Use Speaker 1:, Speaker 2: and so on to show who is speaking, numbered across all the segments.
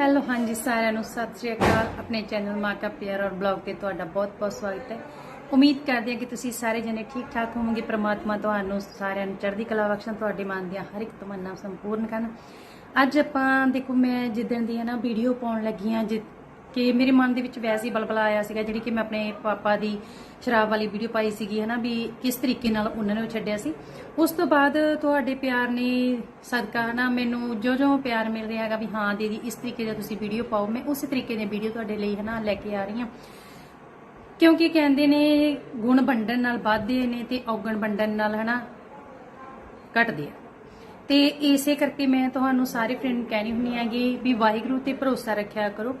Speaker 1: Hello, ਹਾਂਜੀ, ਸਾਰਿਆਂ ਨੂੰ ਸਤਿ ਸ਼੍ਰੀ ਅਕਾਲ। ਆਪਣੇ ਚੈਨਲ ਮਾਂ ਪਿਆਰ ਔਰ ਬਲੌਗ ਤੇ ਤੁਹਾਡਾ ਬਹੁਤ-ਬਹੁਤ ਸਵਾਗਤ ਹੈ। ਉਮੀਦ ਕਰਦੇ ਹਾਂ ਕਿ ਤੁਸੀਂ ਸਾਰੇ ਜਣੇ ਠੀਕ ਠਾਕ ਹੋਵੋਗੇ। ਪ੍ਰਮਾਤਮਾ ਤੁਹਾਨੂੰ ਸਾਰਿਆਂ ਨੂੰ ਚੜ੍ਹਦੀ ਕਲਾ ਬਖਸ਼ਣ, ਤੁਹਾਡੇ ਮਨ ਦੀਆਂ ਹਰ ਇੱਕ ਤਮੰਨਾ ਸੰਪੂਰਨ ਕਰਨ। ਅੱਜ ਆਪਾਂ, ਦੇਖੋ, ਮੈਂ ਜਿੱਦਣ ਦੀ ਹੈ ਨਾ ਵੀਡੀਓ ਪਾਉਣ ਲੱਗੀ ਹਾਂ ਜਿ ਕਿ ਮੇਰੇ ਮਨ ਦੇ ਵਿੱਚ ਵੈਸੇ ਹੀ ਬਲਬਲਾ ਆਇਆ ਸੀਗਾ, ਜਿਹੜੀ ਕਿ ਮੈਂ ਆਪਣੇ ਪਾਪਾ ਦੀ ਸ਼ਰਾਬ ਵਾਲੀ ਵੀਡੀਓ ਪਾਈ ਸੀਗੀ, ਹਨਾ, ਵੀ ਕਿਸ ਤਰੀਕੇ ਨਾਲ ਉਹਨਾਂ ਨੇ ਛੱਡਿਆ ਸੀ। ਉਸ ਤੋਂ ਬਾਅਦ ਤੁਹਾਡੇ ਪਿਆਰ ਨੇ ਸਦਕਾ ਨਾ ਮੈਨੂੰ ਜੋ ਜੋ ਪਿਆਰ ਮਿਲ ਰਿਹਾ ਹੈਗਾ ਵੀ ਹਾਂ, ਦੀਦੀ, ਇਸ ਤਰੀਕੇ ਦਾ ਤੁਸੀਂ ਵੀਡੀਓ ਪਾਓ, ਮੈਂ ਉਸੇ ਤਰੀਕੇ ਦੀ ਵੀਡੀਓ ਤੁਹਾਡੇ ਲਈ, ਹਨਾ, ਲੈ ਕੇ ਆ ਰਹੀ ਹਾਂ। ਕਿਉਂਕਿ ਕਹਿੰਦੇ ਨੇ ਗੁਣ ਵੰਡਣ ਨਾਲ ਵੱਧਦੇ ਨੇ ਤੇ ਔਗਣ ਵੰਡਣ ਨਾਲ, ਹਨਾ, ਘਟਦੇ ਆ। ਤੇ ਇਸੇ ਕਰਕੇ ਮੈਂ ਤੁਹਾਨੂੰ ਸਾਰੇ ਫਰੈਂਡ ਕਹਿਣੀ ਹੁੰਨੀ ਹੈਗੀ ਵੀ ਵਾਹਿਗੁਰੂ ਤੇ ਭਰੋਸਾ ਰੱਖਿਆ ਕਰੋ।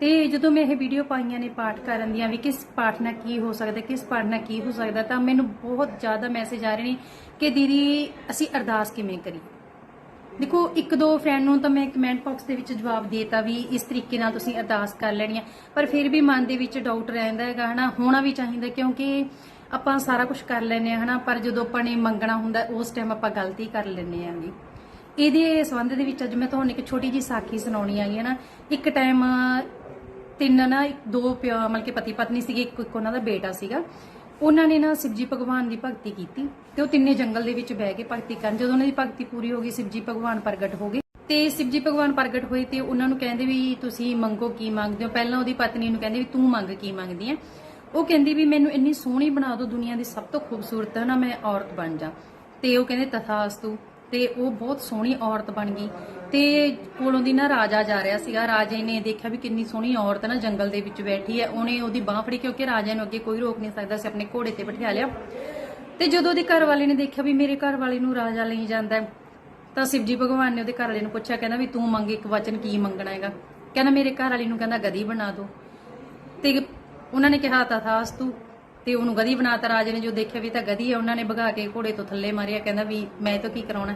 Speaker 1: ਤੇ ਜਦੋਂ ਮੈਂ ਇਹ ਵੀਡੀਓ ਪਾਈਆਂ ਨੇ ਪਾਠ ਕਰਨ ਦੀਆਂ ਵੀ ਕਿਸ ਪਾਠ ਨਾਲ ਕੀ ਹੋ ਸਕਦਾ, ਕਿਸ ਪਾਠ ਨਾਲ ਕੀ ਹੋ ਸਕਦਾ, ਤਾਂ ਮੈਨੂੰ ਬਹੁਤ ਜ਼ਿਆਦਾ ਮੈਸੇਜ ਆ ਰਹੇ ਨੇ ਕਿ ਦੀਦੀ, ਅਸੀਂ ਅਰਦਾਸ ਕਿਵੇਂ ਕਰੀਏ? ਦੇਖੋ, ਇੱਕ ਦੋ ਫਰੈਂਡ ਨੂੰ ਤਾਂ ਮੈਂ ਕਮੈਂਟ ਬਾਕਸ ਦੇ ਵਿੱਚ ਜਵਾਬ ਦੇਤਾ ਵੀ ਇਸ ਤਰੀਕੇ ਨਾਲ ਤੁਸੀਂ ਅਰਦਾਸ ਕਰ ਲੈਣੀ ਹੈ ਪਰ ਫਿਰ ਵੀ ਮਨ ਦੇ ਵਿੱਚ ਡਾਊਟ ਰਹਿੰਦਾ ਹੈਗਾ, ਹਨਾ? ਹੋਣਾ ਵੀ ਚਾਹੀਦਾ ਕਿਉਂਕਿ ਆਪਾਂ ਸਾਰਾ ਕੁਝ ਕਰ ਲੈਨੇ ਆ, ਹਨਾ? ਪਰ ਜਦੋਂ ਆਪਾਂ ਨੇ ਮੰਗਣਾ ਹੁੰਦਾ, ਉਸ ਟਾਈਮ ਆਪਾਂ ਗਲਤੀ ਕਰ ਲੈਨੇ ਜੀ। ਇਹਦੇ ਸੰਬੰਧ ਦੇ ਵਿੱਚ ਅੱਜ ਮੈਂ ਤੁਹਾਨੂੰ ਇੱਕ ਛੋਟੀ ਜੀ ਸਾਖੀ ਸੁਣਾਉਣੀ ਆਈ ਹੈ ਨਾ। ਇੱਕ ਟਾਈਮ ਤਿੰਨ ਨਾ, ਇੱਕ- ਦੋ ਪਿਓ, ਮਤਲਬ ਕਿ ਪਤੀ ਪਤਨੀ ਸੀਗੇ, ਇੱਕ ਇੱਕ ਉਹਨਾਂ ਦਾ ਬੇਟਾ ਸੀਗਾ। ਉਹਨਾਂ ਨੇ ਨਾ ਸ਼ਿਵਜੀ ਭਗਵਾਨ ਦੀ ਭਗਤੀ ਕੀਤੀ ਤੇ ਉਹ ਤਿੰਨੇ ਜੰਗਲ ਦੇ ਵਿੱਚ ਬਹਿ ਕੇ ਭਗਤੀ ਕਰਨ। ਜਦੋਂ ਉਹਨਾਂ ਦੀ ਭਗਤੀ ਪੂਰੀ ਹੋ ਗਈ, ਸ਼ਿਵਜੀ ਭਗਵਾਨ ਪ੍ਰਗਟ ਹੋ ਗਏ ਤੇ ਸ਼ਿਵਜੀ ਭਗਵਾਨ ਪ੍ਰਗਟ ਹੋਏ ਤੇ ਉਹਨਾਂ ਨੂੰ ਕਹਿੰਦੇ ਵੀ ਤੁਸੀਂ ਮੰਗੋ ਕੀ ਮੰਗਦੇ ਹੋ? ਪਹਿਲਾਂ ਉਹਦੀ ਪਤਨੀ ਨੂੰ ਕਹਿੰਦੇ ਵੀ ਤੂੰ ਮੰਗ ਕੀ ਮੰਗਦੀ ਹੈ? ਉਹ ਕਹਿੰਦੀ ਵੀ ਮੈਨੂੰ ਇੰਨੀ ਸੋਹਣੀ ਬਣਾ ਦਿਓ, ਦੁਨੀਆ ਦੀ ਸਭ ਤੋਂ ਖੂਬਸੂਰਤ ਹੈ ਨਾ, ਮੈਂ ਔਰਤ ਬਣ ਜਾ। ਤੇ ਉਹ ਕਹਿੰਦੇ ਤਥਾਸਤੂ। ਤੇ ਉਹ ਬਹੁਤ ਸੋਹਣੀ ਔਰਤ ਬਣ ਗਈ। ਤੇ ਕੋਲੋਂ ਦੀ ਨਾ ਰਾਜਾ ਜਾ ਰਿਹਾ ਸੀਗਾ। ਰਾਜੇ ਨੇ ਦੇਖਿਆ ਵੀ ਕਿੰਨੀ ਸੋਹਣੀ ਔਰਤ ਨਾ ਜੰਗਲ ਦੇ ਵਿੱਚ ਬੈਠੀ ਹੈ। ਉਹਨੇ ਉਹਦੀ ਬਾਹ ਫੜੀ ਕਿਉਂਕਿ ਰਾਜੇ ਨੂੰ ਅੱਗੇ ਕੋਈ ਰੋਕ ਨਹੀਂ ਸਕਦਾ। ਸੀ ਆਪਣੇ ਘੋੜੇ ਤੇ ਬਿਠਾ ਲਿਆ। ਤੇ ਜਦੋਂ ਉਹਦੇ ਘਰ ਵਾਲੇ ਨੇ ਦੇਖਿਆ ਵੀ ਮੇਰੇ ਘਰ ਵਾਲੇ ਨੂੰ ਰਾਜਾ ਲਈ ਜਾਂਦਾ ਹੈ, ਤਾਂ ਸ਼ਿਵਜੀ ਭਗਵਾਨ ਨੇ ਉਹਦੇ ਘਰ ਵਾਲੇ ਨੂੰ ਪੁੱਛਿਆ ਕਹਿੰਦਾ ਵੀ ਤੂੰ ਮੰਗ ਇੱਕ ਵਚਨ ਕੀ ਮੰਗਣਾ ਹੈਗਾ? ਕਹਿੰਦਾ ਮੇਰੇ ਘਰ ਵਾਲੀ ਨੂੰ ਕਹਿੰਦਾ ਗਦੀ ਬਣਾ ਦੋ। ਤੇ ਉਹਨਾਂ ਨੇ ਕਿਹਾ ਤਾ ਥਾਸ ਤੂੰ। ਤੇ ਉਹਨੂੰ ਗਦੀ ਬਣਾਤਾ। ਰਾਜੇ ਨੇ ਜੋ ਦੇਖਿਆ ਵੀ ਤਾਂ ਗਦੀ ਹੈ ਉਹਨਾਂ ਨੇ ਭਗਾ ਕੇ ਘੋੜੇ ਤੋਂ ਥੱਲੇ ਮਾਰਿਆ। ਕਹਿੰਦਾ ਵੀ ਮੈਂ ਤਾਂ ਕੀ ਕਰਾਉਣਾ?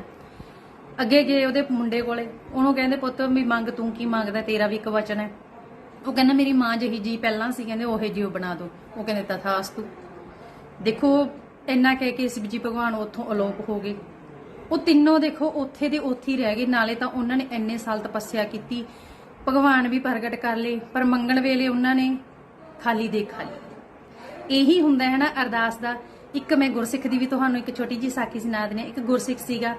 Speaker 1: ਅੱਗੇ ਗਏ ਉਹਦੇ ਮੁੰਡੇ ਕੋਲੇ। ਉਹਨੂੰ ਕਹਿੰਦੇ, ਪੁੱਤ, ਵੀ ਮੰਗ, ਤੂੰ ਕੀ ਮੰਗਦਾ? ਤੇਰਾ ਵੀ ਇੱਕ ਵਚਨ ਹੈ। ਉਹ ਕਹਿੰਦਾ, ਮੇਰੀ ਮਾਂ ਜਿਹੀ ਜੀ ਪਹਿਲਾਂ ਸੀ। ਕਹਿੰਦੇ, ਉਹੇ ਜੀ ਬਣਾ ਦੋ। ਉਹ ਕਹਿੰਦੇ, ਤਥਾਸਤੂ। ਦੇਖੋ, ਇੰਨਾ ਕਹਿ ਕੇ ਸ਼ਿਵਜੀ ਭਗਵਾਨ ਉੱਥੋਂ ਅਲੋਪ ਹੋ ਗਏ। ਉਹ ਤਿੰਨੋਂ ਦੇਖੋ, ਉੱਥੇ ਦੇ ਉੱਥੇ ਰਹਿ ਗਏ। ਨਾਲੇ ਤਾਂ ਉਹਨਾਂ ਨੇ ਇੰਨੇ ਸਾਲ ਤਪੱਸਿਆ ਕੀਤੀ। ਭਗਵਾਨ ਵੀ ਪ੍ਰਗਟ ਕਰ ਲਏ, ਪਰ ਮੰਗਣ ਵੇਲੇ ਉਹਨਾਂ ਨੇ ਖਾਲੀ ਦੇ ਖਾਲੀ ਇਹੀ ਹੁੰਦਾ ਹੈ ਨਾ ਅਰਦਾਸ ਦਾ। ਇੱਕ ਮੈਂ ਗੁਰਸਿੱਖ ਦੀ ਵੀ ਤੁਹਾਨੂੰ ਇੱਕ ਛੋਟੀ ਜੀ ਸਾਖੀ ਸੁਣਾ ਦਿੰਦੀ ਹਾਂ। ਇੱਕ ਗੁਰਸਿੱਖ ਸੀਗਾ।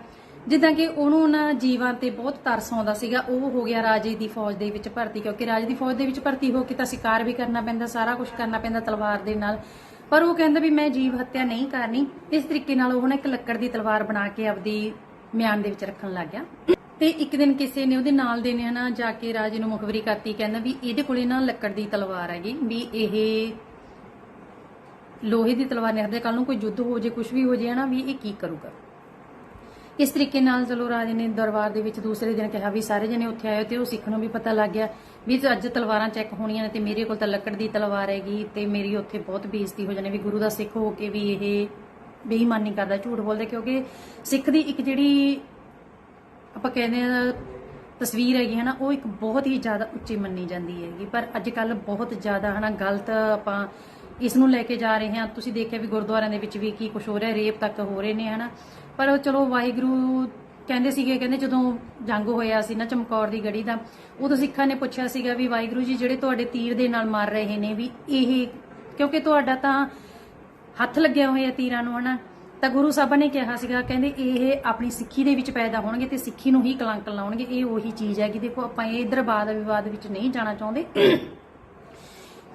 Speaker 1: ਜਿੱਦਾਂ ਕਿ ਉਹਨੂੰ ਉਹਨਾਂ ਜੀਵਾਂ ਤੇ ਬਹੁਤ ਤਰਸ ਆਉਂਦਾ ਸੀਗਾ। ਉਹ ਹੋ ਗਿਆ ਰਾਜੇ ਦੀ ਫੌਜ ਦੇ ਵਿੱਚ ਭਰਤੀ, ਕਿਉਂਕਿ ਰਾਜੇ ਦੀ ਫੌਜ ਦੇ ਵਿੱਚ ਭਰਤੀ ਹੋ ਕੇ ਤਾਂ ਸ਼ਿਕਾਰ ਵੀ ਕਰਨਾ ਪੈਂਦਾ, ਸਾਰਾ ਕੁਝ ਕਰਨਾ ਪੈਂਦਾ ਤਲਵਾਰ ਦੇ ਨਾਲ। ਪਰ ਉਹ ਕਹਿੰਦਾ ਵੀ ਮੈਂ ਜੀਵ ਹੱਤਿਆ ਨਹੀਂ ਕਰਨੀ। ਇਸ ਤਰੀਕੇ ਨਾਲ ਉਹ ਨਾ ਇੱਕ ਲੱਕੜ ਦੀ ਤਲਵਾਰ ਬਣਾ ਕੇ ਆਪਦੀ ਮਿਆਨ ਦੇ ਵਿੱਚ ਰੱਖਣ ਲੱਗ ਗਿਆ। ਤੇ ਇੱਕ ਦਿਨ ਕਿਸੇ ਨੇ ਉਹਦੇ ਨਾਲ ਦੇ ਨੇ ਹਨਾ ਜਾ ਕੇ ਰਾਜੇ ਨੂੰ ਮੁਖਬਰੀ ਕਰਤੀ, ਕਹਿੰਦਾ ਵੀ ਇਹਦੇ ਕੋਲੇ ਨਾ ਲੱਕੜ ਦੀ ਤਲਵਾਰ ਹੈਗੀ, ਵੀ ਇਹ ਲੋਹੇ ਦੀ ਤਲਵਾਰ ਨਹੀਂ ਰੱਖਦੇ ਕੱਲ ਨੂੰ ਕੋਈ ਯੁੱਧ ਹੋ ਜੇ ਕੁਝ ਵੀ ਹੋ ਜੇ, ਹਨਾ, ਵੀ ਇਹ ਕੀ ਕਰੂਗਾ? ਇਸ ਤਰੀਕੇ ਨਾਲ ਚਲੋ ਰਾਜੇ ਨੇ ਦਰਬਾਰ ਦੇ ਵਿੱਚ ਦੂਸਰੇ ਦਿਨ ਕਿਹਾ ਵੀ ਸਾਰੇ ਜਣੇ ਉੱਥੇ ਆਏ, ਤੇ ਉਹ ਸਿੱਖ ਨੂੰ ਵੀ ਪਤਾ ਲੱਗ ਗਿਆ ਵੀ ਅੱਜ ਤਲਵਾਰਾਂ ਚੈੱਕ ਹੋਣੀਆਂ ਨੇ ਤੇ ਮੇਰੇ ਕੋਲ ਤਾਂ ਲੱਕੜ ਦੀ ਤਲਵਾਰ ਹੈਗੀ ਤੇ ਮੇਰੀ ਉੱਥੇ ਬਹੁਤ ਬੇਇੱਜ਼ਤੀ ਹੋ ਜਾਣੀ ਵੀ ਗੁਰੂ ਦਾ ਸਿੱਖ ਹੋ ਕੇ ਵੀ ਇਹ ਬੇਈਮਾਨੀ ਕਰਦਾ, ਝੂਠ ਬੋਲਦਾ, ਕਿਉਂਕਿ ਸਿੱਖ ਦੀ ਇੱਕ ਜਿਹੜੀ ਆਪਾਂ ਕਹਿੰਦੇ ਆ ਤਸਵੀਰ ਹੈਗੀ ਹੈ ਨਾ ਉਹ ਇੱਕ ਬਹੁਤ ਹੀ ਜ਼ਿਆਦਾ ਉੱਚੀ ਮੰਨੀ ਜਾਂਦੀ ਹੈਗੀ, ਪਰ ਅੱਜ ਕੱਲ ਬਹੁਤ ਜ਼ਿਆਦਾ ਹਨਾ ਗਲਤ ਆਪਾਂ ਇਸ ਨੂੰ ਲੈ ਕੇ ਜਾ ਰਹੇ ਹਾਂ। ਤੁਸੀਂ ਦੇਖਿਆ ਵੀ ਗੁਰਦੁਆਰਿਆਂ ਦੇ ਵਿੱਚ ਵੀ ਕੀ ਕੁਝ ਹੋ ਰਿਹਾ, ਰੇਪ ਤੱਕ ਹੋ ਰਹੇ ਨੇ ਹਨਾ। ਪਰ ਉਹ ਚਲੋ ਵਾਹਿਗੁਰੂ ਕਹਿੰਦੇ ਸੀਗੇ, ਕਹਿੰਦੇ ਜਦੋਂ ਜੰਗ ਹੋਇਆ ਸੀ ਨਾ ਚਮਕੌਰ ਦੀ ਗੜੀ ਦਾ, ਉਦੋਂ ਸਿੱਖਾਂ ਨੇ ਪੁੱਛਿਆ ਸੀਗਾ ਵੀ ਵਾਹਿਗੁਰੂ ਜੀ ਜਿਹੜੇ ਤੁਹਾਡੇ ਤੀਰ ਦੇ ਨਾਲ ਮਾਰ ਰਹੇ ਨੇ ਵੀ ਇਹ, ਕਿਉਂਕਿ ਤੁਹਾਡਾ ਤਾਂ ਹੱਥ ਲੱਗਿਆ ਹੋਇਆ ਤੀਰਾਂ ਨੂੰ, ਹਨਾ? ਤਾਂ ਗੁਰੂ ਸਾਹਿਬ ਨੇ ਕਿਹਾ ਸੀਗਾ, ਕਹਿੰਦੇ ਇਹ ਆਪਣੀ ਸਿੱਖੀ ਦੇ ਵਿੱਚ ਪੈਦਾ ਹੋਣਗੇ ਤੇ ਸਿੱਖੀ ਨੂੰ ਹੀ ਕਲੰਕ ਲਾਉਣਗੇ, ਇਹ ਉਹੀ ਚੀਜ਼ ਹੈ ਕਿ ਦੇਖੋ, ਆਪਾਂ ਇਹ ਇਧਰ ਵਿਵਾਦ ਵਿੱਚ ਨਹੀਂ ਜਾਣਾ ਚਾਹੁੰਦੇ।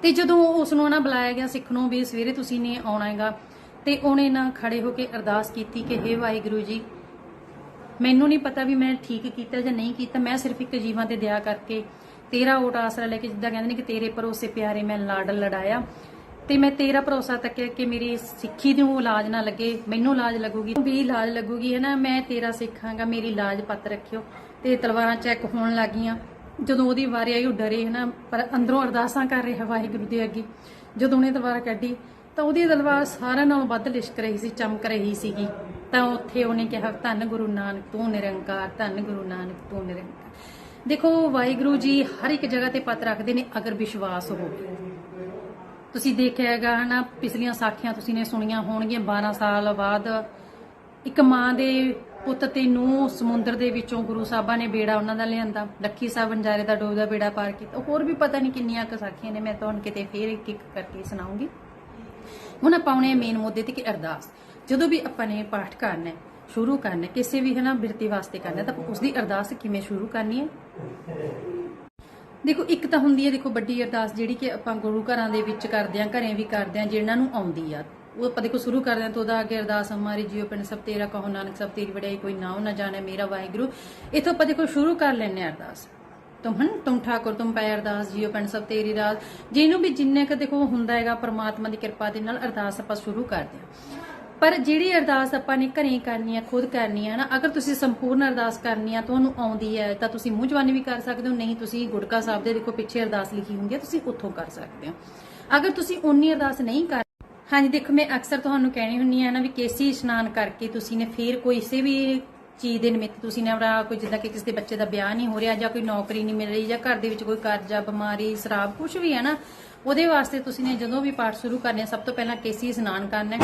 Speaker 1: ਤੇ ਜਦੋਂ ਉਸ ਨੂੰ ਨਾ ਬੁਲਾਇਆ ਗਿਆ ਸਿੱਖ ਨੂੰ ਵੀ ਸਵੇਰੇ ਤੁਸੀਂ ਨੇ ਆਉਣਾ ਹੈਗਾ ਤੇ ਉਹਨੇ ਨਾ ਖੜੇ ਹੋ ਕੇ ਅਰਦਾਸ ਕੀਤੀ ਕਿ हे ਵਾਹਿਗੁਰੂ ਜੀ, ਮੈਨੂੰ ਨਹੀਂ ਪਤਾ ਵੀ ਮੈਂ ਠੀਕ ਕੀਤਾ ਜਾਂ ਨਹੀਂ ਕੀਤਾ, ਮੈਂ ਸਿਰਫ ਇੱਕ ਜੀਵਾਂ ਤੇ ਦਇਆ ਕਰਕੇ ਤੇਰਾ ਓਟ ਆਸਰਾ ਲੈ ਕੇ ਜਿੱਦਾਂ ਕਹਿੰਦੇ ਨੇ ਕਿ ਤੇਰੇ ਭਰੋਸੇ ਪਿਆਰੇ ਮੈਂ ਲਾਡ ਲੜਾਇਆ ਤੇ ਮੈਂ ਤੇਰਾ ਭਰੋਸਾ ਤੱਕਿਆ ਕਿ ਮੇਰੀ ਸਿੱਖੀ ਨੂੰ ਇਲਾਜ ਨਾ ਲੱਗੇ, ਮੈਨੂੰ ਇਲਾਜ ਲੱਗੂਗੀ ਵੀ ਇਲਾਜ ਲੱਗੂਗੀ, ਹੈ ਨਾ? ਮੈਂ ਤੇਰਾ ਸਿੱਖਾਂਗਾ, ਮੇਰੀ ਇਲਾਜ ਪੱਤ ਰੱਖਿਓ ਤੇ ਤਲਵਾਰਾਂ ਚੈੱਕ ਹੋਣ ਲੱਗੀਆਂ। ਜਦੋਂ ਉਹਦੀ ਵਾਰੀ ਆਈ, ਉਹ ਡਰੇ, ਹੈ ਨਾ? ਪਰ ਅੰਦਰੋਂ ਅਰਦਾਸਾਂ ਕਰ ਰਿਹਾ ਵਾਹਿਗੁਰੂ ਦੇ ਅੱਗੇ। ਜਦੋਂ ਉਹਨੇ ਤਲਵਾਰ ਕੱਢੀ ਤਾਂ ਉਹਦੀ ਤਲਵਾਰ ਸਾਰਿਆਂ ਨਾਲੋਂ ਵੱਧ ਲਿਸ਼ਕ ਰਹੀ ਸੀ, ਚਮਕ ਰਹੀ ਸੀਗੀ। ਤਾਂ ਉੱਥੇ ਉਹਨੇ ਕਿਹਾ, ਧੰਨ ਗੁਰੂ ਨਾਨਕ, ਤੂੰ ਨਿਰੰਕਾਰ, ਧੰਨ ਗੁਰੂ ਨਾਨਕ, ਤੂੰ ਨਿਰੰਕਾਰ। ਦੇਖੋ, ਵਾਹਿਗੁਰੂ ਜੀ ਹਰ ਇੱਕ ਜਗ੍ਹਾ ਤੇ ਪਤ ਰੱਖਦੇ ਨੇ ਅਗਰ ਵਿਸ਼ਵਾਸ ਹੋਵੇ। ਤੁਸੀਂ ਦੇਖਿਆ ਹੈਗਾ, ਹਨਾ, ਪਿਛਲੀਆਂ ਸਾਖੀਆਂ ਤੁਸੀਂ ਨੇ ਸੁਣੀਆਂ ਹੋਣਗੀਆਂ 12 ਸਾਲ ਬਾਅਦ ਇੱਕ ਮਾਂ ਦੇ ਪੁੱਤ ਤੇ ਨੂੰ ਸਮੁੰਦਰ ਦੇ ਵਿੱਚੋਂ ਗੁਰੂ ਸਾਹਿਬਾਂ ਨੇ ਬੇੜਾ ਉਹਨਾਂ ਦਾ ਲਿਆਂਦਾ। ਲੱਖੀ ਸਾਹਿਬ ਅੰਜਾਰੇ ਦਾ ਡੋਬ ਦਾ ਬੇੜਾ ਪਾਰ ਕੀਤਾ। ਹੋਰ ਵੀ ਪਤਾ ਨਹੀਂ ਕਿੰਨੀਆਂ ਕੁ ਸਾਖੀਆਂ ਨੇ, ਮੈਂ ਤੁਹਾਨੂੰ ਕਿਤੇ ਫੇਰ ਇੱਕ ਇੱਕ ਕਰਕੇ ਸੁਣਾਉਂਗੀ। ਹੁਣ ਆਪਾਂ ਆਉਣੇ ਮੇਨ ਮੁੱਦੇ ਤੇ ਕਿ ਅਰਦਾਸ। ਜਦੋਂ ਵੀ ਆਪਾਂ ਨੇ ਪਾਠ ਕਰਨਾ ਹੈ ਸ਼ੁਰੂ ਕਰਨਾ, ਕਿਸੇ ਵੀ ਹਨਾ ਬਿਰਤੀ ਵਾਸਤੇ ਕਰਨਾ, ਤਾਂ ਉਸ ਦੀ ਅਰਦਾਸ ਕਿਵੇਂ ਸ਼ੁਰੂ ਕਰਨੀ ਹੈ? ਦੇਖੋ, ਇੱਕ ਤਾਂ ਹੁੰਦੀ ਹੈ, ਦੇਖੋ, ਵੱਡੀ ਅਰਦਾਸ ਜਿਹੜੀ ਕਿ ਆਪਾਂ ਗੁਰੂ ਘਰਾਂ ਦੇ ਵਿੱਚ ਕਰਦੇ ਆਂ ਘਰੇ ਵੀ ਕਰਦੇ ਆਂ ਜਿਹਨਾਂ ਨੂੰ ਆਉਂਦੀ ਆ। ਉਹ ਆਪਾਂ ਦੇਖੋ, ਸ਼ੁਰੂ ਕਰਦੇ ਆਂ ਤਾਂ ਉਹਦਾ ਅੱਗੇ ਅਰਦਾਸ ਹਮਾਰੀ ਜੀਓ ਪਿੰਡ ਸਭ ਤੇਰਾ ਕਹੋ, ਨਾਨਕ ਸਭ ਤੇਰੀ ਵਡਿਆਈ, ਕੋਈ ਨਾਉ ਨਾ ਜਾਣੇ ਮੇਰਾ ਵਾਹਿਗੁਰੂ। ਇਥੋਂ ਆਪਾਂ ਦੇਖੋ, ਸ਼ੁਰੂ ਕਰ ਲੈਣੇ ਆਂ ਅਰਦਾਸ। ਤੁਮ ਹਨ ਤੁਮ ਠਾਕੁਰ, ਤੁਮ ਪੈ ਅਰਦਾਸ ਜੀਓ ਪਿੰਡ ਸਭ ਤੇਰੀ ਰਾਜ ਜਿਹਨੂੰ ਵੀ ਜਿੰਨੇ ਕ ਦੇਖੋ ਹੁੰਦਾ ਹੈਗਾ, ਪ੍ਰਮਾਤਮਾ ਦੀ ਕਿਰਪਾ ਦੇ ਨਾਲ ਅਰਦਾਸ ਆਪਾਂ ਸ਼ੁਰੂ ਕਰਦੇ ਆਂ ਪਰ ਜਿਹੜੀ ਅਰਦਾਸ ਆਪਾਂ ਨੇ ਘਰੇ ਕਰਨੀ ਆ, ਖੁਦ ਕਰਨੀ ਆ ਨਾ, ਅਗਰ ਤੁਸੀਂ ਸੰਪੂਰਨ ਅਰਦਾਸ ਕਰਨੀ ਆ, ਤੁਹਾਨੂੰ ਆਉਂਦੀ ਹੈ, ਤਾਂ ਤੁਸੀਂ ਮੂੰਹ ਜਵਾਨੀ ਵੀ ਕਰ ਸਕਦੇ ਹੋ, ਨਹੀਂ ਤੁਸੀਂ ਗੁਟਕਾ ਸਾਹਿਬ ਦੇ ਦੇਖੋ ਪਿੱਛੇ ਅਰਦਾਸ ਲਿਖੀ ਹੁੰਦੀ ਹੈ, ਤੁਸੀਂ ਉੱਥੋਂ ਕਰ ਸਕਦੇ ਹੋ। ਅਗਰ ਤੁਸੀਂ ਉਨੀ ਅਰਦਾਸ ਨਹੀਂ ਕਰ ਹਾਂਜੀ, ਦੇਖੋ ਮੈਂ ਅਕਸਰ ਤੁਹਾਨੂੰ ਕਹਿਣੀ ਹੁੰਨੀ ਆ ਨਾ ਵੀ ਕੇਸੀ ਇਸ਼ਨਾਨ ਕਰਕੇ ਤੁਸੀਂ ਨੇ ਫੇਰ ਕੋਈ ਕਿਸੇ ਵੀ ਚੀਜ਼ ਦੇ ਨਿਮਿਤ ਤੁਸੀਂ ਨੇ ਆਪਣਾ ਕੋਈ ਜਿੱਦਾਂ ਕਿ ਕਿਸੇ ਦੇ ਬੱਚੇ ਦਾ ਵਿਆਹ ਨਹੀਂ ਹੋ ਰਿਹਾ ਜਾਂ ਕੋਈ ਨੌਕਰੀ ਨਹੀਂ ਮਿਲ ਰਹੀ ਜਾਂ ਘਰ ਦੇ ਵਿੱਚ ਕੋਈ ਕਰਜ਼ਾ, ਬਿਮਾਰੀ, ਸ਼ਰਾਬ ਕੁਝ ਵੀ ਹੈ ਨਾ, ਉਹਦੇ ਵਾਸਤੇ ਤੁਸੀਂ ਨੇ ਜਦੋਂ ਵੀ ਪਾਠ ਸ਼ੁਰੂ ਕਰਨੇ ਸਭ ਤੋਂ ਪਹਿਲਾਂ ਕੇਸੀ ਇਸ਼ਨਾਨ ਕਰਨਾ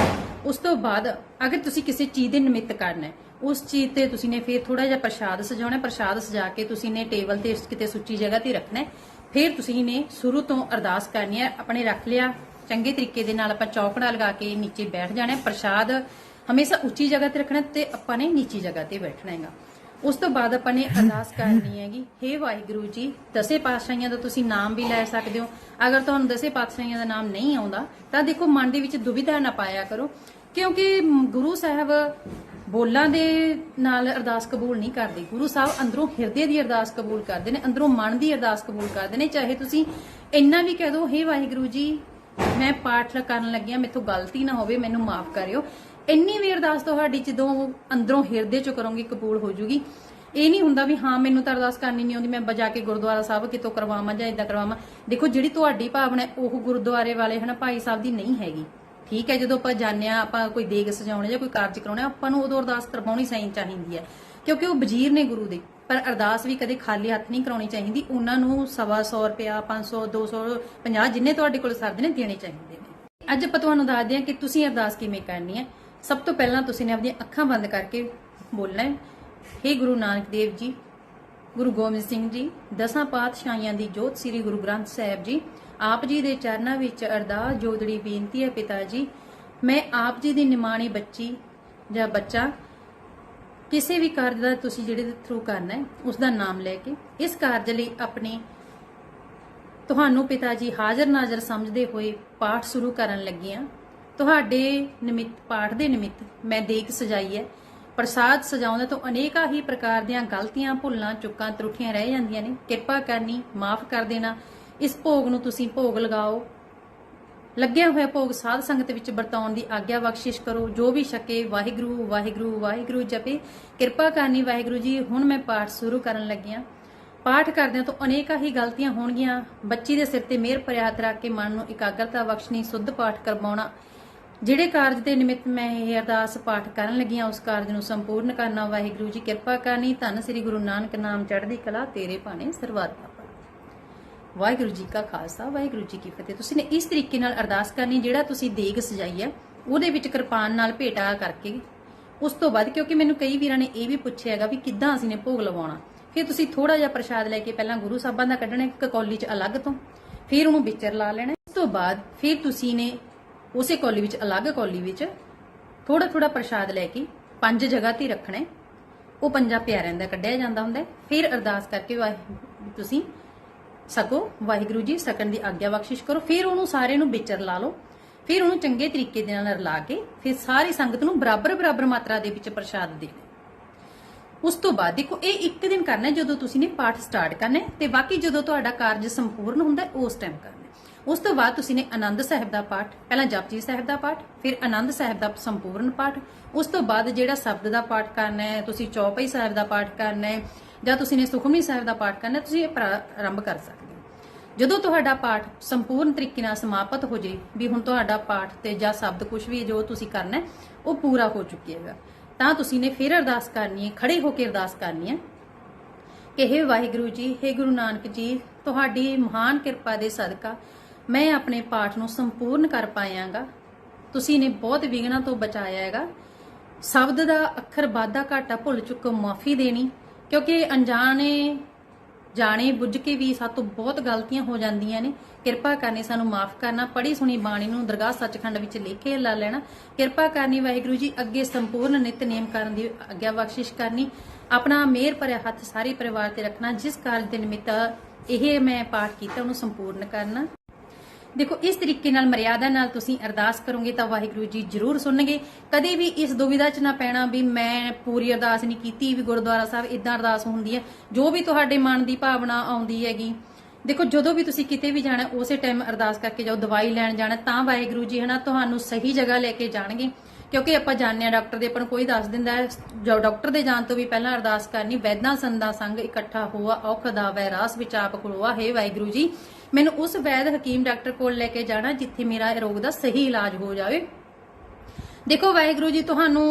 Speaker 1: ਉਸ ਤੋਂ ਬਾਅਦ ਅਗਰ ਤੁਸੀਂ ਕਿਸੇ ਚੀਜ਼ ਦੇ ਨਿਮਿਤ ਕਰਨਾ ਉਸ ਚੀਜ਼ ਤੇ ਤੁਸੀਂ ਨੇ ਫਿਰ ਥੋੜਾ ਜਿਹਾ ਪ੍ਰਸ਼ਾਦ ਸਜਾਉਣਾ ਪ੍ਰਸ਼ਾਦ ਸਜਾ ਕੇ ਤੁਸੀਂ ਨੇ ਟੇਬਲ ਤੇ ਕਿਤੇ ਸੁੱਚੀ ਜਗ੍ਹਾ ਤੇ ਰੱਖਣਾ ਹੈ। ਫਿਰ ਤੁਸੀਂ ਨੇ ਸ਼ੁਰੂ ਤੋਂ ਅਰਦਾਸ ਕਰਨੀ ਹੈ, ਆਪਣੇ ਰੱਖ ਲਿਆ, ਚੰਗੇ ਤਰੀਕੇ ਦੇ ਨਾਲ ਆਪਾਂ ਚੌਕੜਾ ਲਗਾ ਕੇ ਨੀਚੇ ਬੈਠ ਜਾਣਾ ਪ੍ਰਸ਼ਾਦ ਹਮੇਸ਼ਾ ਉੱਚੀ ਜਗ੍ਹਾ ਤੇ ਰੱਖਣਾ ਤੇ ਆਪਾਂ ਨੇ ਨੀਚੀ ਜਗ੍ਹਾ ਤੇ ਬੈਠਣਾ ਹੈਗਾ। ਉਸ ਤੋਂ ਬਾਅਦ ਆਪਾਂ ਨੇ ਅਰਦਾਸ ਕਰਨੀ ਹੈਗੀ, ਹੇ ਵਾਹਿਗੁਰੂ ਜੀ, ਦਸੇ ਪਾਤਸ਼ਾਹੀਆਂ ਦਾ ਤੁਸੀਂ ਨਾਮ ਵੀ ਲੈ ਸਕਦੇ ਹੋ। ਅਗਰ ਤੁਹਾਨੂੰ ਦਸੇ ਪਾਤਸ਼ਾਹੀਆਂ ਦਾ ਨਾਮ ਨਹੀਂ ਆਉਂਦਾ, ਤਾਂ ਦੇਖੋ ਮਨ ਦੇ ਵਿੱਚ ਦੁਵਿਧਾ ਨਾ ਪਾਇਆ ਕਰੋ। ਕਿਉਂਕਿ ਗੁਰੂ ਸਾਹਿਬ ਬੋਲਾਂ ਦੇ ਨਾਲ ਅਰਦਾਸ ਕਬੂਲ ਨਹੀਂ ਕਰਦੇ। ਗੁਰੂ ਸਾਹਿਬ ਅੰਦਰੋਂ ਹਿਰਦੇ ਦੀ ਅਰਦਾਸ ਕਬੂਲ ਕਰਦੇ ਨੇ, ਅੰਦਰੋਂ ਮਨ ਦੀ ਅਰਦਾਸ ਕਬੂਲ ਕਰਦੇ ਨੇ। ਚਾਹੇ ਤੁਸੀਂ ਇੰਨਾ ਵੀ ਕਹਿ ਦਿਓ ਹੇ ਵਾਹਿਗੁਰੂ ਜੀ, ਮੈਂ ਪਾਠ ਕਰਨ ਲੱਗਿਆ, ਮੇਥੋਂ ਗਲਤੀ ਨਾ ਹੋਵੇ, ਮੈਨੂੰ ਮਾਫ ਕਰਿਓ। ਇੰਨੀ ਵੀ ਅਰਦਾਸ ਤੁਹਾਡੀ ਜਦੋਂ ਅੰਦਰੋਂ ਹਿਰਦੇ ਚੋਂ ਕਰੋਗੇ ਕਬੂਲ ਹੋ ਜੂਗੀ। ਇਹ ਨਹੀਂ ਹੁੰਦਾ ਵੀ ਹਾਂ ਮੈਨੂੰ ਤਾਂ ਅਰਦਾਸ ਕਰਨੀ ਨਹੀਂ ਆਉਂਦੀ ਮੈਂ ਬਜਾ ਕੇ ਗੁਰਦੁਆਰਾ ਸਾਹਿਬ ਕਿਤੋਂ ਕਰਵਾਵਾਂ ਜਾਂ ਇਦਾਂ ਕਰਵਾਵਾਂ। ਦੇਖੋ ਜਿਹੜੀ ਤੁਹਾਡੀ ਭਾਵਨਾ ਹੈ, ਉਹ ਗੁਰਦੁਆਰੇ ਵਾਲੇ ਹਨਾ ਭਾਈ ਸਾਹਿਬ ਦੀ ਨਹੀਂ ਹੈਗੀ। ਠੀਕ ਹੈ ਜਦੋਂ ਆਪਾਂ ਜਾਂਦੇ ਹਾਂ ਆਪਾਂ ਕੋਈ ਦੇਗ ਸਜਾਉਣੇ ਜਾਂ ਕੋਈ ਕਾਰਜ ਕਰਾਉਣੇ ਆਪਾਂ ਨੂੰ ਉਦੋਂ ਅਰਦਾਸ ਕਰਵਾਉਣੀ ਸਹੀ ਚਾਹੀਦੀ ਹੈ। ਕਿਉਂਕਿ ਉਹ ਵਜ਼ੀਰ ਨੇ ਗੁਰੂ ਦੇ ਪਰ ਅਰਦਾਸ ਵੀ ਕਦੇ ਖਾਲੀ ਹੱਥ ਨਹੀਂ ਕਰਾਉਣੀ ਚਾਹੀਦੀ। ਉਹਨਾਂ ਨੂੰ ਸਵਾ ਸੌ ਰੁਪਿਆ 500 200 50 ਜਿੰਨੇ ਤੁਹਾਡੇ ਕੋਲ ਸਰਦੇ ਨੇ ਦੇਣੇ ਚਾਹੀਦੇ ਨੇ। ਅੱਜ ਆਪਾਂ ਤੁਹਾਨੂੰ ਦੱਸਦੇ ਹਾਂ ਕਿ ਤੁਸੀਂ ਅਰਦਾਸ ਕਿਵੇਂ ਕਰਨੀ ਹੈ। ਸਭ ਤੋਂ ਪਹਿਲਾਂ ਤੁਸੀਂ ਨੇ ਆਪਣੀਆਂ ਅੱਖਾਂ ਬੰਦ ਕਰਕੇ ਬੋਲਣਾ ਹੈ। ਹੇ ਗੁਰੂ ਨਾਨਕ ਦੇਵ ਜੀ, ਗੁਰੂ ਗੋਬਿੰਦ ਸਿੰਘ ਜੀ, ਦਸਾਂ ਪਾਤਸ਼ਾਹੀਆਂ ਦੀ ਜੋਤ ਸ੍ਰੀ ਗੁਰੂ ਗ੍ਰੰਥ ਸਾਹਿਬ ਜੀ, ਆਪ ਜੀ ਦੇ ਚਰਨਾਂ ਵਿੱਚ ਅਰਦਾਸ ਜੋਦੜੀ ਬੇਨਤੀ ਹੈ ਪਿਤਾ ਜੀ, ਮੈਂ ਆਪ ਜੀ ਦੀ ਨਿਮਾਣੀ ਬੱਚੀ ਜਾਂ ਬੱਚਾ ਕਿਸੇ ਵੀ ਕਾਰਜ ਦਾ ਤੁਸੀਂ ਜਿਹੜੇ ਥਰੂ ਕਰਨਾ ਹੈ, ਉਸ ਦਾ ਨਾਮ ਲੈ ਕੇ ਇਸ ਕਾਰਜ ਲਈ ਆਪਣੀ ਤੁਹਾਨੂੰ ਪਿਤਾ ਜੀ ਹਾਜ਼ਰ ਨਾਜ਼ਰ ਸਮਝਦੇ ਹੋਏ ਪਾਠ ਸ਼ੁਰੂ ਕਰਨ ਲੱਗੀਆਂ। ਤੁਹਾਡੇ ਨਿਮਿਤ ਪਾਠ ਦੇ ਨਿਮਿਤ ਮੈਂ ਦੇਖ ਸਜਾਈ ਹੈ। ਪ੍ਰਸਾਦ ਸਜਾਉਂਦੇ ਤੋਂ ਅਨੇਕਾਂ ਹੀ ਪ੍ਰਕਾਰ ਦੀਆਂ ਗਲਤੀਆਂ, ਭੁੱਲਾਂ, ਚੁੱਕਾਂ, ਤਰੁੱਠੀਆਂ ਰਹਿ ਜਾਂਦੀਆਂ ਨੇ। ਕਿਰਪਾ ਕਰਨੀ, ਮਾਫ ਕਰ ਦੇਣਾ। ਇਸ ਭੋਗ ਨੂੰ ਤੁਸੀਂ ਭੋਗ ਲਗਾਓ। ਲੱਗਿਆ ਹੋਇਆ ਭੋਗ ਸਾਧ ਸੰਗਤ ਵਿੱਚ ਵਰਤਾਉਣ ਦੀ ਆਗਿਆ ਬਖਸ਼ਿਸ਼ ਕਰੋ। ਜੋ ਵੀ ਛਕੇ, ਵਾਹਿਗੁਰੂ ਵਾਹਿਗੁਰੂ ਵਾਹਿਗੁਰੂ ਜਪੇ। ਕਿਰਪਾ ਕਰਨੀ ਵਾਹਿਗੁਰੂ ਜੀ, ਹੁਣ ਮੈਂ ਪਾਠ ਸ਼ੁਰੂ ਕਰਨ ਲੱਗਿਆ। ਪਾਠ ਕਰਦਿਆਂ ਤੋਂ ਅਨੇਕਾਂ ਹੀ ਗਲਤੀਆਂ ਹੋਣਗੀਆਂ। ਬੱਚੀ ਦੇ ਸਿਰ ਤੇ ਮਿਹਰ ਭਰਿਆ ਹੱਥ ਰੱਖ ਕੇ ਮਨ ਨੂੰ ਇਕਾਗਰਤਾ ਬਖਸ਼ਣੀ, ਸੁੱਧ ਪਾਠ ਕਰਵਾਉਣਾ। ਜਿਹੜੇ ਕਾਰਜ ਦੇ ਨਿਮਿਤ ਮੈਂ ਇਹ ਅਰਦਾਸ ਪਾਠ ਕਰਨ ਲੱਗੀਆਂ ਉਸ ਕਾਰਜ ਨੂੰ ਸੰਪੂਰਨ ਕਰਨਾ, ਵਾਹਿਗੁਰੂ ਜੀ ਕਿਰਪਾ ਕਰਨੀ। ਧੰਨ ਸ੍ਰੀ ਗੁਰੂ ਨਾਨਕ ਨਾਮ ਚੜ੍ਹਦੀ ਕਲਾ, ਤੇਰੇ ਭਾਣੇ ਸਰਵਰ ਵਾਹਿਗੁਰੂ ਜੀ ਕਾ ਖਾਲਸਾ, ਵਾਹਿਗੁਰੂ ਜੀ ਕੀ ਫਤਿਹ। ਤੁਸੀਂ ਨੇ ਇਸ ਤਰੀਕੇ ਨਾਲ ਅਰਦਾਸ ਕਰਨੀ, ਜਿਹੜਾ ਤੁਸੀਂ ਦੇਗ ਸਜਾਈ ਹੈ, ਉਹਦੇ ਵਿੱਚ ਕਿਰਪਾਨ ਨਾਲ ਭੇਟਾ ਕਰਕੇ। ਉਸ ਤੋਂ ਬਾਅਦ ਕਿਉਂਕਿ ਮੈਨੂੰ ਕਈ ਵੀਰਾਂ ਨੇ ਇਹ ਵੀ ਪੁੱਛਿਆ ਹੈਗਾ ਵੀ ਕਿੱਦਾਂ ਅਸੀਂ ਨੇ ਭੋਗ ਲਵਾਉਣਾ। ਫਿਰ ਤੁਸੀਂ ਥੋੜਾ ਜਿਹਾ ਪ੍ਰਸ਼ਾਦ ਲੈ ਕੇ ਪਹਿਲਾਂ ਗੁਰੂ ਸਾਹਿਬਾਂ ਦਾ ਕੱਢਣਾ, ਇੱਕ ਕੌਲੀ 'ਚ ਅਲੱਗ ਤੋਂ। ਫਿਰ ਉਹਨੂੰ ਵਿਚਰ ਲਾ ਲੈਣਾ। ਇਸ ਤੋਂ ਬਾਅਦ ਫਿਰ ਤੁਸੀਂ ਨੇ ਉਸੇ ਕੌਲੀ ਵਿੱਚ, ਅਲੱਗ ਕੌਲੀ ਵਿੱਚ ਥੋੜਾ ਥੋੜਾ ਪ੍ਰਸ਼ਾਦ ਲੈ ਕੇ ਪੰਜ ਜਗ੍ਹਾ ਤੇ ਰੱਖਣਾ ਉਹ ਪੰਜਾਂ ਪਿਆਰਿਆਂ ਦਾ ਕੱਢਿਆ ਜਾਂਦਾ ਹੁੰਦਾ ਫਿਰ ਅਰਦਾਸ ਕਰਕੇ ਵਾਹਿ- ਤੁਸੀਂ ਸਕੋ ਵਾਹਿਗੁਰੂ ਜੀ ਸਕਣ ਦੀ ਆਗਿਆ ਬਖਸ਼ਿਸ਼ ਕਰੋ। ਫਿਰ ਉਹਨੂੰ ਸਾਰੇ ਨੂੰ ਵਿਚਰ ਲਾ ਲਓ। ਫਿਰ ਉਹਨੂੰ ਚੰਗੇ ਤਰੀਕੇ ਦੇ ਨਾਲ ਰਲਾ ਕੇ ਫਿਰ ਸਾਰੀ ਸੰਗਤ ਨੂੰ ਬਰਾਬਰ ਬਰਾਬਰ ਮਾਤਰਾ ਦੇ ਵਿੱਚ ਪ੍ਰਸ਼ਾਦ ਦੇਣਾ ਉਸ ਤੋਂ ਬਾਅਦ ਦੇਖੋ, ਇਹ ਇੱਕ ਦਿਨ ਕਰਨਾ ਜਦੋਂ ਤੁਸੀਂ ਨੇ ਪਾਠ ਸਟਾਰਟ ਕਰਨਾ ਹੈ ਤੇ ਬਾਕੀ ਜਦੋਂ ਤੁਹਾਡਾ ਕਾਰਜ ਸੰਪੂਰਨ ਹੁੰਦਾ ਉਸ ਟਾਈਮ ਕਰਨਾ ਉਸ ਤੋਂ ਬਾਅਦ ਤੁਸੀਂ ਨੇ ਆਨੰਦ ਸਾਹਿਬ ਦਾ ਪਾਠ ਪਹਿਲਾਂ ਜਪਜੀ ਸਾਹਿਬ ਦਾ ਪਾਠ ਫਿਰ ਆਨੰਦ ਸਾਹਿਬ ਦਾ ਸੰਪੂਰਨ ਪਾਠ ਉਸ ਤੋਂ ਬਾਅਦ ਜਿਹੜਾ ਸ਼ਬਦ ਦਾ ਪਾਠ ਕਰਨਾ ਹੈ ਤੁਸੀਂ ਚੌਪਈ ਸਾਹਿਬ ਦਾ ਪਾਠ ਕਰਨਾ ਹੈ ਜਾਂ ਤੁਸੀਂ ਨੇ ਸੁਖਮਨੀ ਸਾਹਿਬ ਦਾ ਪਾਠ ਕਰਨਾ ਤੁਸੀਂ ਇਹ ਆਰੰਭ ਕਰ ਸਕਦੇ ਹੋ। ਜਦੋਂ ਤੁਹਾਡਾ ਪਾਠ ਸੰਪੂਰਨ ਤਰੀਕੇ ਨਾਲ ਸਮਾਪਤ ਹੋ ਜੇ ਵੀ ਹੁਣ ਤੁਹਾਡਾ ਪਾਠ ਤੇ ਜਾਂ ਸ਼ਬਦ ਕੁਝ ਵੀ ਜੋ ਤੁਸੀਂ ਕਰਨਾ ਹੈ, ਉਹ ਪੂਰਾ ਹੋ ਚੁੱਕਿਆਗਾ ਤਾਂ ਤੁਸੀਂ ਨੇ ਫਿਰ ਅਰਦਾਸ ਕਰਨੀ ਹੈ ਖੜੇ ਹੋ ਕੇ ਅਰਦਾਸ ਕਰਨੀ ਹੈ ਕਿ ਹੇ ਵਾਹਿਗੁਰੂ ਜੀ ਹੇ ਗੁਰੂ ਨਾਨਕ ਜੀ ਤੁਹਾਡੀ ਮਹਾਨ ਕਿਰਪਾ ਦੇ ਸਦਕਾ ਮੈਂ ਆਪਣੇ ਪਾਠ ਨੂੰ ਸੰਪੂਰਨ ਕਰ ਪਾਇਆਗਾ। ਤੁਸੀਂ ਨੇ ਬਹੁਤ ਵਿਘਨਾਂ ਤੋਂ ਬਚਾਇਆ ਹੈਗਾ। ਸ਼ਬਦ ਦਾ ਅੱਖਰ ਵਾਧਾ ਘਾਟਾ ਭੁੱਲ ਚੁੱਕੋ, ਮਾਫੀ ਦੇਣੀ, ਕਿਉਂਕਿ ਅਣਜਾਣੇ ਜਾਣੇ ਬੁੱਝ ਕੇ ਵੀ ਸਾਤੋਂ ਬਹੁਤ ਗਲਤੀਆਂ ਹੋ ਜਾਂਦੀਆਂ ਨੇ। ਕਿਰਪਾ ਕਰਨੀ ਸਾਨੂੰ ਮਾਫ ਕਰਨਾ ਪੜੀ ਸੁਣੀ ਬਾਣੀ ਨੂੰ ਦਰਗਾਹ ਸੱਚਖੰਡ ਵਿੱਚ ਲਿਖੇ ਲਾ ਲੈਣਾ। ਕਿਰਪਾ ਕਰਨੀ ਵਾਹਿਗੁਰੂ ਜੀ, ਅੱਗੇ ਸੰਪੂਰਨ ਨਿਤਨੇਮ ਕਰਨ ਦੀ ਆਗਿਆ ਬਖਸ਼ਿਸ਼ ਕਰਨੀ। ਆਪਣਾ ਮਿਹਰ ਭਰਿਆ ਹੱਥ ਸਾਰੇ ਪਰਿਵਾਰ ਤੇ ਰੱਖਣਾ, ਜਿਸ ਕਾਰਜ ਦੇ ਨਿਮਿਤ ਇਹ ਮੈਂ ਪਾਠ ਕੀਤਾ, ਉਹਨੂੰ ਸੰਪੂਰਨ ਕਰਨਾ। ਦੇਖੋ, ਇਸ ਤਰੀਕੇ ਨਾਲ, ਮਰਿਆਦਾ ਨਾਲ ਤੁਸੀਂ ਅਰਦਾਸ ਕਰੋਗੇ ਤਾਂ ਵਾਹਿਗੁਰੂ ਜੀ ਜ਼ਰੂਰ ਸੁਣਨਗੇ। ਕਦੇ ਵੀ ਇਸ ਦੁਵਿਧਾ 'ਚ ਨਾ ਪੈਣਾ ਵੀ ਮੈਂ ਪੂਰੀ ਅਰਦਾਸ ਨਹੀਂ ਕੀਤੀ, ਵੀ ਗੁਰਦੁਆਰਾ ਸਾਹਿਬ ਇਦਾਂ ਅਰਦਾਸ ਹੁੰਦੀ ਹੈ। ਜੋ ਵੀ ਤੁਹਾਡੇ ਮਨ ਦੀ ਭਾਵਨਾ ਆਉਂਦੀ ਹੈਗੀ, ਦੇਖੋ, ਜਦੋਂ ਵੀ ਤੁਸੀਂ ਕਿਤੇ ਵੀ ਜਾਣਾ, ਉਸੇ ਟਾਈਮ ਅਰਦਾਸ ਕਰਕੇ ਜਾਓ, ਦਵਾਈ ਲੈਣ ਜਾਣਾ, ਤਾਂ ਵਾਹਿਗੁਰੂ ਜੀ ਹਨਾ, ਤੁਹਾਨੂੰ ਸਹੀ ਜਗ੍ਹਾ ਲੈ ਕੇ ਜਾਣਗੇ। ਕਿਉਂਕਿ ਆਪਾਂ ਜਾਣਦੇ ਆ ਡਾਕਟਰ ਦੇ, ਆਪਾਂ ਨੂੰ ਕੋਈ ਦੱਸ ਦਿੰਦਾ ਹੈ, ਜੋ ਡਾਕਟਰ ਦੇ ਜਾਣ ਤੋਂ ਵੀ ਪਹਿਲਾਂ ਅਰਦਾਸ ਕਰਨੀ, ਵੈਦਾਂ ਸੰਦਾ ਸੰਗ ਇਕੱਠਾ ਹੋਆ, ਔਖ ਦਾ ਵੈਰਾਸ ਵਿੱਚ ਆਪ ਖਲੋਆ, ਹੈ ਵਾਹਿਗੁਰੂ ਜੀ, ਮੈਨੂੰ ਉਸ ਵੈਦ ਹਕੀਮ ਡਾਕਟਰ ਕੋਲ ਲੈ ਕੇ ਜਾਣਾ ਜਿੱਥੇ ਮੇਰਾ ਰੋਗ ਦਾ ਸਹੀ ਇਲਾਜ ਹੋ ਜਾਵੇ। ਦੇਖੋ ਵਾਹਿਗੁਰੂ ਜੀ, ਤੁਹਾਨੂੰ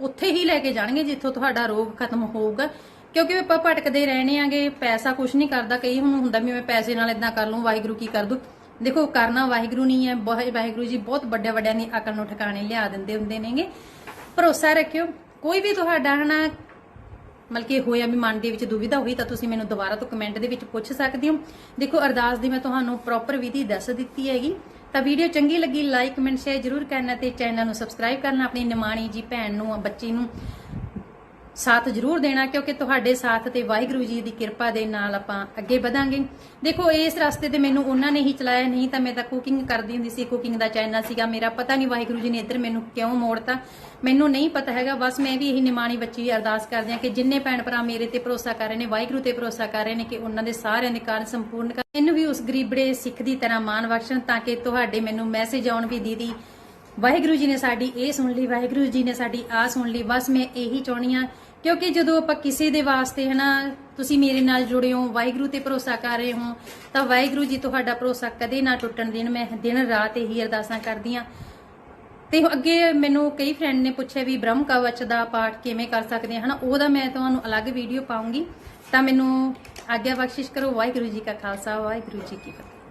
Speaker 1: ਉੱਥੇ ਹੀ ਲੈ ਕੇ ਜਾਣਗੇ ਜਿੱਥੋਂ ਤੁਹਾਡਾ ਰੋਗ ਖਤਮ ਹੋਊਗਾ। ਕਿਉਂਕਿ ਆਪਾਂ ਭਟਕਦੇ ਰਹਿਣੇ ਆਂਗੇ, ਪੈਸਾ ਕੁਝ ਨਹੀਂ ਕਰਦਾ, ਕਈ ਹੁਣ ਹੁੰਦਾ ਵੀ ਮੈਂ ਪੈਸੇ ਨਾਲ ਇਦਾਂ ਕਰ ਲੂੰ ਵਾਹਿਗੁਰੂ ਕੀ ਕਰ ਦੂ ਦੇਖੋ, ਕਰਨਾ ਵਾਹਿਗੁਰੂ ਨਹੀਂ ਹੈ ਵਾਹਿਗੁਰੂ ਜੀ ਬਹੁਤ ਵੱਡੇ ਵੱਡਿਆਂ ਦੀ ਅਕਲ ਨੂੰ ਠਿਕਾਣੇ ਲਿਆ ਦਿੰਦੇ ਹੁੰਦੇ ਨੇਗੇ। ਭਰੋਸਾ ਰੱਖਿਓ, ਕੋਈ ਵੀ ਤੁਹਾਡਾ ਹਨਾ, ਮਤਲਬ ਹੋਇਆ ਵੀ ਮਨ ਦੇ ਵਿੱਚ ਦੁਵਿਧਾ ਹੋਈ, ਤਾਂ ਤੁਸੀਂ ਮੈਨੂੰ ਦੁਬਾਰਾ ਤੋਂ ਕਮੈਂਟ ਦੇ ਵਿੱਚ ਪੁੱਛ ਸਕਦੇ ਹੋ। ਦੇਖੋ, ਅਰਦਾਸ ਦੀ ਮੈਂ ਤੁਹਾਨੂੰ ਪ੍ਰੋਪਰ ਵਿਧੀ ਦੱਸ ਦਿੱਤੀ ਹੈਗੀ। ਤਾਂ ਵੀਡੀਓ ਚੰਗੀ ਲੱਗੀ ਲਾਈਕ ਕਮੈਂਟ ਸ਼ੇਅਰ ਜਰੂਰ ਕਰਨਾ ਤੇ ਚੈਨਲ ਨੂੰ ਸਬਸਕ੍ਰਾਈਬ ਕਰਨਾ। ਆਪਣੀ ਨਿਮਾਣੀ ਜੀ ਭੈਣ ਨੂੰ, ਬੱਚੀ ਨੂੰ ਸਾਥ ਜਰੂਰ ਦੇਣਾ ਕਿਉਂਕਿ ਤੁਹਾਡੇ ਸਾਥ ਤੇ ਵਾਹਿਗੁਰੂ ਜੀ ਦੀ ਕਿਰਪਾ ਦੇ ਨਾਲ ਆਪਾਂ ਅੱਗੇ ਵਧਾਂਗੇ। ਦੇਖੋ, ਇਸ ਰਸਤੇ ਤੇ ਮੈਨੂੰ ਉਹਨਾਂ ਨੇ ਹੀ ਚਲਾਇਆ, ਨਹੀਂ ਤਾਂ ਮੈਂ ਤਾਂ ਕੁਕਿੰਗ ਕਰਦੀ ਹੁੰਦੀ ਸੀ ਕੁਕਿੰਗ ਦਾ ਚੈਨਲ ਸੀਗਾ। ਮੇਰਾ ਪਤਾ ਨਹੀਂ ਵਾਹਿਗੁਰੂ ਜੀ ਨੇ ਇੱਧਰ ਮੈਨੂੰ ਕਿਉਂ ਮੋੜਤਾ। ਮੈਨੂੰ ਨਹੀਂ ਪਤਾ ਹੈਗਾ, ਬਸ ਮੈਂ ਵੀ ਇਹੀ ਨਿਮਾਣੀ ਬੱਚੀ ਅਰਦਾਸ ਕਰਦੀ ਹਾਂ ਕਿ ਜਿੰਨੇ ਭੈਣ ਭਰਾ ਮੇਰੇ ਤੇ ਭਰੋਸਾ ਕਰ ਰਹੇ ਨੇ, ਵਾਹਿਗੁਰੂ ਤੇ ਭਰੋਸਾ ਕਰ ਰਹੇ ਨੇ ਕਿ ਉਹਨਾਂ ਦੇ ਸਾਰਿਆਂ ਦੇ ਕਾਰਨ ਸੰਪੂਰਨ ਕਰ ਮੈਨੂੰ ਵੀ ਉਸ ਗਰੀਬੜੇ ਸਿੱਖ ਦੀ ਤਰ੍ਹਾਂ ਮਾਣ ਬਖਸ਼ਣ ਤਾਂ ਕਿ ਤੁਹਾਡੇ ਮੈਨੂੰ ਮੈਸੇਜ ਆਉਣ ਵੀ ਦੀਦੀ। ਵਾਹਿਗੁਰੂ ਜੀ ਨੇ ਸਾਡੀ ਇਹ ਸੁਣ ਲਈ, ਵਾਹਿਗੁਰੂ ਜੀ ਨੇ ਸਾਡੀ ਆ ਸੁਣ ਲਈ। ਬਸ ਮੈਂ ਇਹੀ ਚਾਹਣੀ ਆ ਕਿਉਂਕਿ ਜਦੋਂ ਆਪਾਂ ਕਿਸੇ ਦੇ ਵਾਸਤੇ ਹਨਾ, ਤੁਸੀਂ ਮੇਰੇ ਨਾਲ ਜੁੜੇ ਹੋ, ਵਾਹਿਗੁਰੂ ਤੇ ਭਰੋਸਾ ਕਰ ਰਹੇ ਹੋ, ਤਾਂ ਵਾਹਿਗੁਰੂ ਜੀ ਤੁਹਾਡਾ ਭਰੋਸਾ ਕਦੇ ਨਾ ਟੁੱਟਣ ਦੇਣ। ਮੈਂ ਦਿਨ ਰਾਤ ਇਹੀ ਅਰਦਾਸਾਂ ਕਰਦੀ ਆ ਤੇ ਅੱਗੇ ਮੈਨੂੰ ਕਈ ਫਰੈਂਡ ਨੇ ਪੁੱਛਿਆ ਵੀ ਬ੍ਰਹਮ ਕਵਚ ਦਾ ਪਾਠ ਕਿਵੇਂ ਕਰ ਸਕਦੇ ਹਾਂ। ਹਨਾ, ਉਹਦਾ ਮੈਂ ਤੁਹਾਨੂੰ ਅਲੱਗ ਵੀਡੀਓ ਪਾਉਂਗੀ। ਤਾਂ ਮੈਨੂੰ ਆਗਿਆ ਬਖਸ਼ਿਸ਼ ਕਰੋ। ਵਾਹਿਗੁਰੂ ਜੀ ਕਾ ਖਾਲਸਾ, ਵਾਹਿਗੁਰੂ ਜੀ ਕੀ ਫਤਿਹ।